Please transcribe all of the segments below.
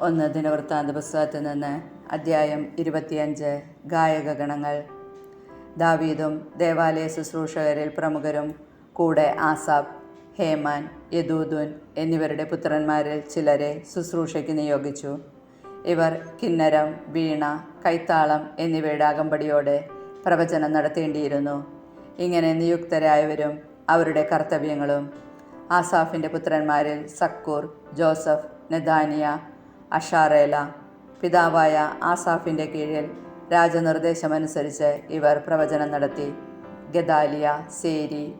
ഒന്ന് ദിനവൃത്താന്ത പുസ്തകത്തിൽ നിന്ന് അദ്ധ്യായം ഇരുപത്തിയഞ്ച് ഗായക ഗണങ്ങൾ ദാവീദും ദേവാലയ ശുശ്രൂഷകരിൽ പ്രമുഖരും കൂടെ ആസാബ് ഹേമാൻ യദൂദുൻ എന്നിവരുടെ പുത്രന്മാരിൽ ചിലരെ ശുശ്രൂഷയ്ക്ക് നിയോഗിച്ചു. ഇവർ കിന്നരം വീണ കൈത്താളം എന്നിവയുടെ അകമ്പടിയോടെ പ്രവചനം നടത്തേണ്ടിയിരുന്നു. ഇങ്ങനെ നിയുക്തരായവരും അവരുടെ കർത്തവ്യങ്ങളും ആസാഫിന്റെ പുത്രന്മാരിൽ സക്കൂർ ജോസഫ് നെദാനിയ അഷാറേല. പിതാവായ ആസാഫിന്റെ കീഴിൽ രാജനിർദ്ദേശമനുസരിച്ച് ഇവർ പ്രവചനം നടത്തി. ഗദാലിയ സേരി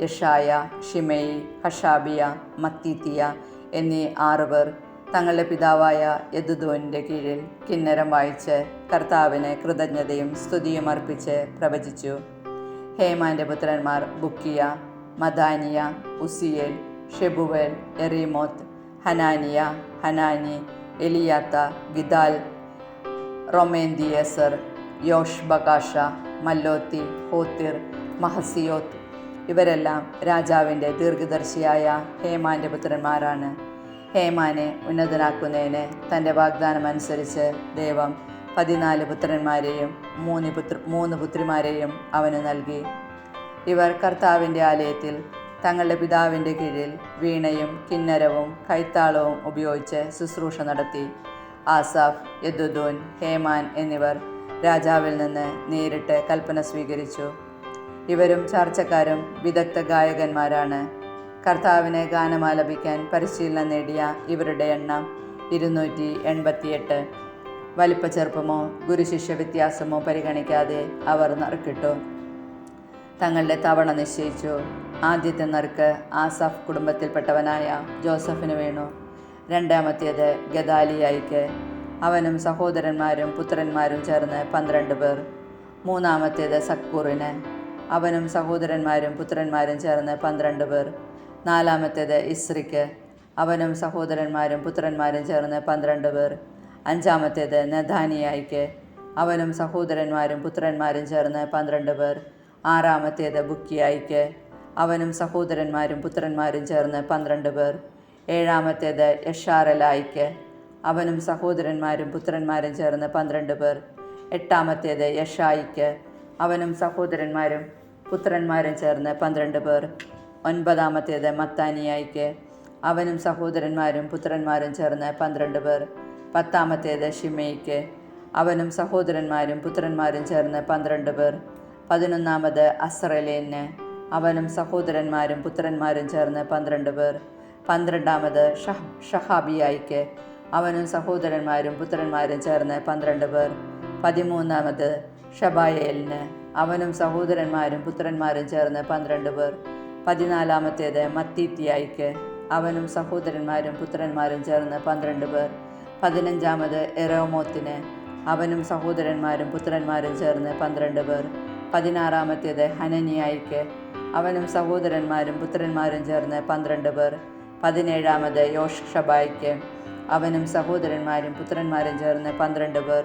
യഷായ ഷിമയി ഹഷാബിയ മത്തീത്തിയ എന്നീ ആറുപേർ തങ്ങളുടെ പിതാവായ യദുദോനിന്റെ കീഴിൽ കിന്നരം വായിച്ച് കർത്താവിന് കൃതജ്ഞതയും സ്തുതിയും അർപ്പിച്ച് പ്രവചിച്ചു. ഹേമാന്റെ പുത്രന്മാർ Bukkiah Mattaniah Uzziel Shebuel Jerimoth Hananiah Hanani Eliathah Vidal റൊമേന്തിയസർ യോഷ് ബകാഷ മല്ലോത്തി ഹോത്തിർ മഹസിയോത്ത് ഇവരെല്ലാം രാജാവിന്റെ ദീർഘദർശിയായ ഹേമാന്റെ പുത്രന്മാരാണ്. ഹേമാനെ ഉന്നതനാക്കുന്നതിന് തന്റെ വാഗ്ദാനം അനുസരിച്ച് ദൈവം പതിനാല് പുത്രന്മാരെയും മൂന്ന് പുത്ര മൂന്ന് പുത്രിമാരെയും അവന് നൽകി. ഇവർ കർത്താവിന്റെ ആലയത്തിൽ തങ്ങളുടെ പിതാവിന്റെ കീഴിൽ വീണയും കിന്നരവും കൈത്താളവും ഉപയോഗിച്ച് ശുശ്രൂഷ നടത്തി. ആസാഫ് യദുദൂൻ ഹേമാൻ എന്നിവർ രാജാവിൽ നിന്ന് നേരിട്ട് കൽപ്പന സ്വീകരിച്ചു. ഇവരും ചർച്ചക്കാരും വിദഗ്ധ ഗായകന്മാരാണ്. കർത്താവിനെ ഗാനമാലപിക്കാൻ പരിശീലനം നേടിയ ഇവരുടെ എണ്ണം ഇരുന്നൂറ്റി എൺപത്തിയെട്ട്. വലിപ്പച്ചെറുപ്പമോ ഗുരുശിഷ്യ വ്യത്യാസമോ പരിഗണിക്കാതെ അവർ നറുക്കിട്ടു. തങ്ങളുടെ തവണ നിശ്ചയിച്ചു. ആദ്യത്തെ നറുക്ക് ആസാഫ് കുടുംബത്തിൽപ്പെട്ടവനായ ജോസഫിന് വീണു. രണ്ടാമത്തേത് ഗദാലിയായിക്ക്. അവനും സഹോദരന്മാരും പുത്രന്മാരും ചേർന്ന് പന്ത്രണ്ട് പേർ. മൂന്നാമത്തേത് സക്കൂറിന്. അവനും സഹോദരന്മാരും പുത്രന്മാരും ചേർന്ന് പന്ത്രണ്ട് പേർ. നാലാമത്തേത് ഇസ്രിക്ക്. അവനും സഹോദരന്മാരും പുത്രന്മാരും ചേർന്ന് പന്ത്രണ്ട് പേർ. അഞ്ചാമത്തേത് നദാനിയായിക്ക് അവനും സഹോദരന്മാരും പുത്രന്മാരും ചേർന്ന് പന്ത്രണ്ട് പേർ. ആറാമത്തേത് ബുക്കിയായിക്ക്. അവനും സഹോദരന്മാരും പുത്രന്മാരും ചേർന്ന് പന്ത്രണ്ട് പേർ. ഏഴാമത്തേത് യഷാറലായിക്ക് അവനും സഹോദരന്മാരും പുത്രന്മാരും ചേർന്ന് പന്ത്രണ്ട് പേർ. എട്ടാമത്തേത് യഷായിക്ക്. അവനും സഹോദരന്മാരും പുത്രന്മാരും ചേർന്ന് പന്ത്രണ്ട് പേർ. ഒൻപതാമത്തേത് മത്താനിയായിക്ക്. അവനും സഹോദരന്മാരും പുത്രന്മാരും ചേർന്ന് പന്ത്രണ്ട് പേർ. പത്താമത്തേത് ഷിമയ്ക്ക് അവനും സഹോദരന്മാരും പുത്രന്മാരും ചേർന്ന് പന്ത്രണ്ട് പേർ. പതിനൊന്നാമത് അസ്രലേന് അവനും സഹോദരന്മാരും പുത്രന്മാരും ചേർന്ന് പന്ത്രണ്ട് പേർ. പന്ത്രണ്ടാമത് ഷഹ് ഷഹാബിയായിക്ക് അവനും സഹോദരന്മാരും പുത്രന്മാരും ചേർന്ന് പന്ത്രണ്ട് പേർ. പതിമൂന്നാമത് ഷബായേലിന് അവനും സഹോദരന്മാരും പുത്രന്മാരും ചേർന്ന് പന്ത്രണ്ട് പേർ. പതിനാലാമത്തേത് മത്തീത്തിയായിക്ക് അവനും സഹോദരന്മാരും പുത്രന്മാരും ചേർന്ന് പന്ത്രണ്ട് പേർ. പതിനഞ്ചാമത് എറോമോത്തിന് അവനും സഹോദരന്മാരും പുത്രന്മാരും ചേർന്ന് പന്ത്രണ്ട് പേർ. പതിനാറാമത്തേത് ഹനനിയായിക്ക്. അവനും സഹോദരന്മാരും പുത്രന്മാരും ചേർന്ന് പന്ത്രണ്ട് പേർ. പതിനേഴാമത് യോഷ് ഷബായിക്ക് അവനും സഹോദരന്മാരും പുത്രന്മാരും ചേർന്ന് പന്ത്രണ്ട് പേർ.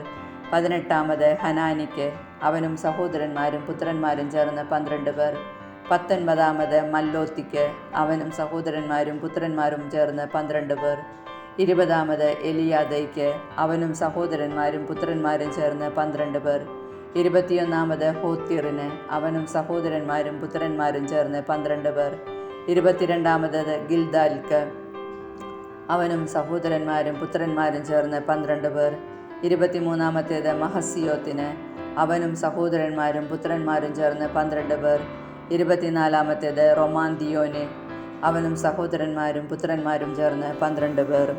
പതിനെട്ടാമത് ഹനാനിക്ക്. അവനും സഹോദരന്മാരും പുത്രന്മാരും ചേർന്ന് പന്ത്രണ്ട് പേർ. പത്തൊൻപതാമത് മല്ലോത്തിക്ക്. അവനും സഹോദരന്മാരും പുത്രന്മാരും ചേർന്ന് പന്ത്രണ്ട് പേർ. ഇരുപതാമത് എലിയാദയ്ക്ക്. അവനും സഹോദരന്മാരും പുത്രന്മാരും ചേർന്ന് പന്ത്രണ്ട് പേർ. ഇരുപത്തിയൊന്നാമത് ഹോത്തിറിന് അവനും സഹോദരന്മാരും പുത്രന്മാരും ചേർന്ന് പന്ത്രണ്ട് പേർ. ഇരുപത്തിരണ്ടാമത് ഗിൽദാൽക്ക് അവനും സഹോദരന്മാരും പുത്രന്മാരും ചേർന്ന് പന്ത്രണ്ട് പേർ. ഇരുപത്തിമൂന്നാമത്തേത് മഹസിയോത്തിന് അവനും സഹോദരന്മാരും പുത്രന്മാരും ചേർന്ന് പന്ത്രണ്ട് പേർ. ഇരുപത്തിനാലാമത്തേത് റൊമാന്തിയോന് അവനും സഹോദരന്മാരും പുത്രന്മാരും ചേർന്ന് പന്ത്രണ്ട് പേർ.